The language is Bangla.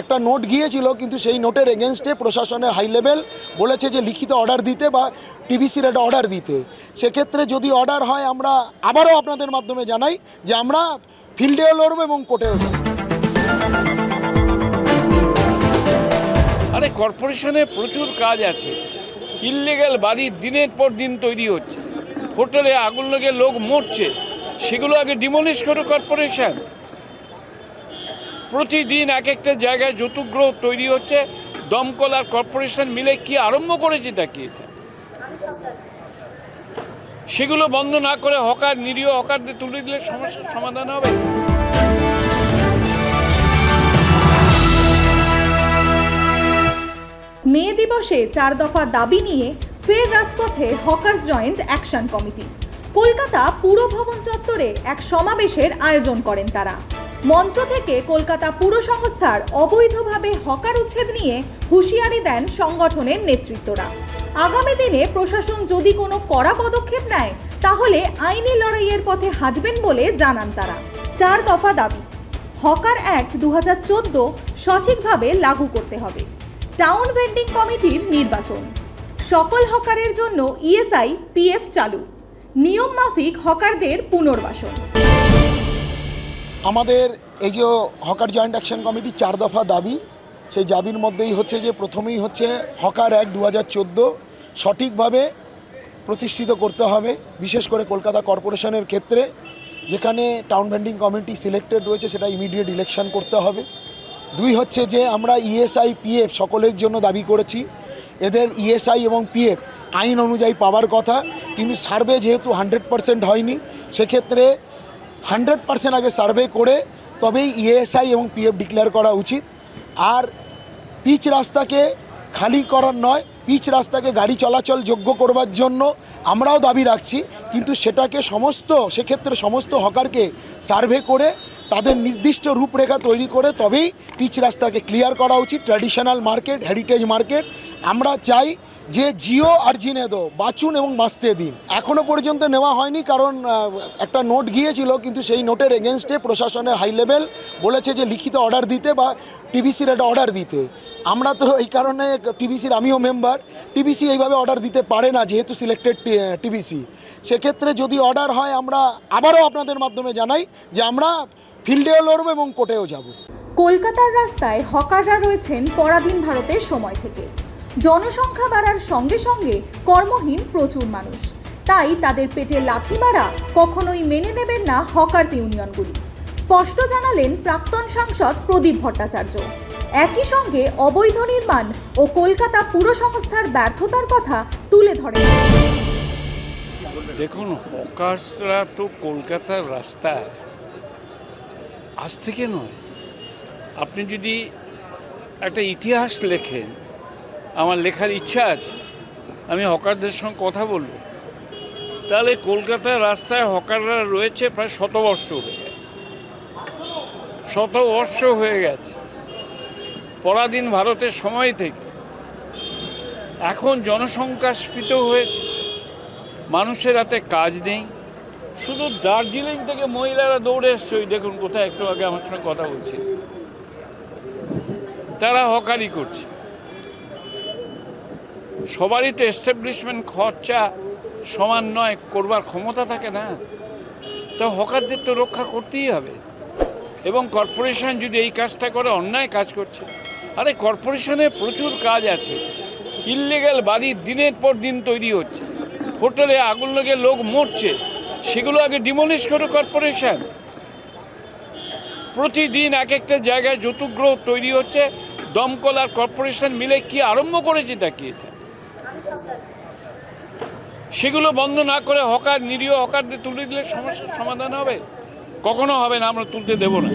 একটা নোট গিয়েছিল, কিন্তু সেই নোটের এগেনস্টে প্রশাসনের হাই লেভেল বলেছে যে লিখিত অর্ডার দিতে বা টিবিসির একটা অর্ডার দিতে। সেক্ষেত্রে যদি অর্ডার হয়, আমরা আবারও আপনাদের মাধ্যমে জানাই যে আমরা ফিল্ডেও লড়বো এবং কোর্টেও আরে কর্পোরেশনে প্রচুর কাজ আছে। ইললিগ্যাল বাড়ি দিনের পর দিন তৈরি হচ্ছে। হোটেলে আগুন লেগে লোক মরছে। সেগুলো আগে ডিমলিশ করো কর্পোরেশন প্রতিদিন এক একটা জায়গায় যৌতুগ্রহ তৈরি হচ্ছে। দমকল আর কর্পোরেশন মিলে কি আরম্ভ করেছে কি? এটা সেগুলো বন্ধ না করে হকার, নিরীহ হকারদের তুলে দিলে সমস্যার সমাধান হবে? মে দিবসে চার দফা দাবি নিয়ে ফের রাজপথে hawkers joint action committee. Kolkata পুর ভবন চত্বরে এক সমাবেশের আয়োজন করেন তারা। মঞ্চ থেকে কলকাতা পুর সংস্থার অবৈধভাবে হকার উচ্ছেদ নিয়ে হুঁশিয়ারি দেন সংগঠনের নেতৃত্বরা। আগামী দিনে প্রশাসন যদি কোনো কড়া পদক্ষেপ নেয়, তাহলে আইনি লড়াইয়ের পথে হাঁটবেন বলে জানান তারা। চার দফা দাবি, হকার অ্যাক্ট দু হাজার চোদ্দ সঠিকভাবে লাগু করতে হবে। টাউন ভেন্ডিং কমিটির নির্বাচন, সকল হকারের জন্য ইএসআই পিএফ চালু, নিয়ম মাফিক হকারদের পুনর্বাসন। আমাদের এই যে হকার জয়েন্ট অ্যাকশন কমিটি চার দফা দাবি, সেই দাবির মধ্যেই হচ্ছে যে প্রথমেই হচ্ছে হকার এক দু হাজার সঠিকভাবে প্রতিষ্ঠিত করতে হবে, বিশেষ করে কলকাতা কর্পোরেশনের ক্ষেত্রে, যেখানে টাউন ভেন্ডিং কমিটি সিলেক্টেড রয়েছে সেটা ইমিডিয়েট ইলেকশন করতে হবে। দুই হচ্ছে যে আমরা ইএসআই পিএফ সকলের জন্য দাবি করেছি, এদের ইএসআই এবং পিএফ আইন অনুযায়ী পাওয়ার কথা, কিন্তু সার্ভে যেহেতু হান্ড্রেড পার্সেন্ট হয়নি, সেক্ষেত্রে হান্ড্রেড পার্সেন্ট আগে সার্ভে করে তবেই ইএসআই এবং পিএফ ডিক্লেয়ার করা উচিত। আর পিচ রাস্তাকে খালি করার নয়, পিচ রাস্তাকে গাড়ি চলাচল যোগ্য করবার জন্য আমরাও দাবি রাখছি, কিন্তু সেটাকে সমস্ত, সেক্ষেত্রে সমস্ত হকারকে সার্ভে করে তাদের নির্দিষ্ট রূপরেখা তৈরি করে তবেই পিচ রাস্তাকে ক্লিয়ার করা উচিত। ট্র্যাডিশনাল মার্কেট, হেরিটেজ মার্কেট, আমরা চাই যে জিও আর জিনেদো বাঁচুন এবং বাঁচতে দিন। এখনও পর্যন্ত নেওয়া হয়নি, কারণ একটা নোট গিয়েছিল, কিন্তু সেই নোটের এগেনস্টে প্রশাসনের হাই লেভেল বলেছে যে লিখিত অর্ডার দিতে বা টিবিসির একটা অর্ডার দিতে। আমরা তো এই কারণে টিবিসির আমিও মেম্বার টিবিসি এইভাবে অর্ডার দিতে পারে না, যেহেতু সিলেক্টেড টিবিসি সেক্ষেত্রে যদি অর্ডার হয়, আমরা আবারও আপনাদের মাধ্যমে জানাই যে আমরা ফিল্ডেও লড়ব এবং কোর্টেও যাব। কলকাতার রাস্তায় হকাররা রয়েছেন পরাধীন ভারতের সময় থেকে। জনসংখ্যা বাড়ার সঙ্গে সঙ্গে কর্মহীন প্রচুর মানুষ। তাই তাদের পেটে লাথি মারা কখনোই মেনে নেবেন না হকার্স ইউনিয়নগুলি। স্পষ্ট জানালেন প্রাক্তন সাংসদ প্রদীপ ভট্টাচার্য। একই সঙ্গে অবৈধ নির্মাণ ও কলকাতা পুরসংস্থার ব্যর্থতার কথা তুলে ধরেন। দেখুন, হকার্সরা তো কলকাতার রাস্তায় আজ থেকে নয়। আপনি যদি একটা ইতিহাস লেখেন আমার লেখার ইচ্ছা আছে। আমি হকারদের সঙ্গে কথা বলব। তাহলে কলকাতার রাস্তায় হকাররা রয়েছে প্রায় শতবর্ষ হয়ে গেছে। শতবর্ষ হয়ে গেছে। পরাধীন ভারতের সময় থেকে। এখন জনসংখ্যা স্ফীত হয়েছে। মানুষের হাতে কাজ নেই। শুধু দার্জিলিং থেকে মহিলারা দৌড়ে এসছে। ওই দেখুন কোথায় একটু আগে আমার সঙ্গে কথা বলছি। তারা হকারি করছে। সবারই তো এস্টাবলিশমেন্ট খরচা সমান নয়, করবার ক্ষমতা থাকে না। তো হকারদের তো রক্ষা করতেই হবে। এবং কর্পোরেশন যদি এই কাজটা করে, অন্যায় কাজ করছে। আরে কর্পোরেশনে প্রচুর কাজ আছে। ইললিগ্যাল বাড়ি দিনের পর দিন তৈরি হচ্ছে। হোটেলে আগুন লেগে লোক মরছে। সেগুলো আগে ডিমলিশ করে কর্পোরেশন প্রতিদিন এক একটা জায়গায় যৌতুগ্রহ তৈরি হচ্ছে। দমকল আর কর্পোরেশন মিলে কি আরম্ভ করেছে কি এটা? সেগুলো বন্ধ না করে হকার নিরীহ হকারদের তুলে দিলে সমস্যার সমাধান হবে? কখনো হবে না, আমরা তুলতে দেব না।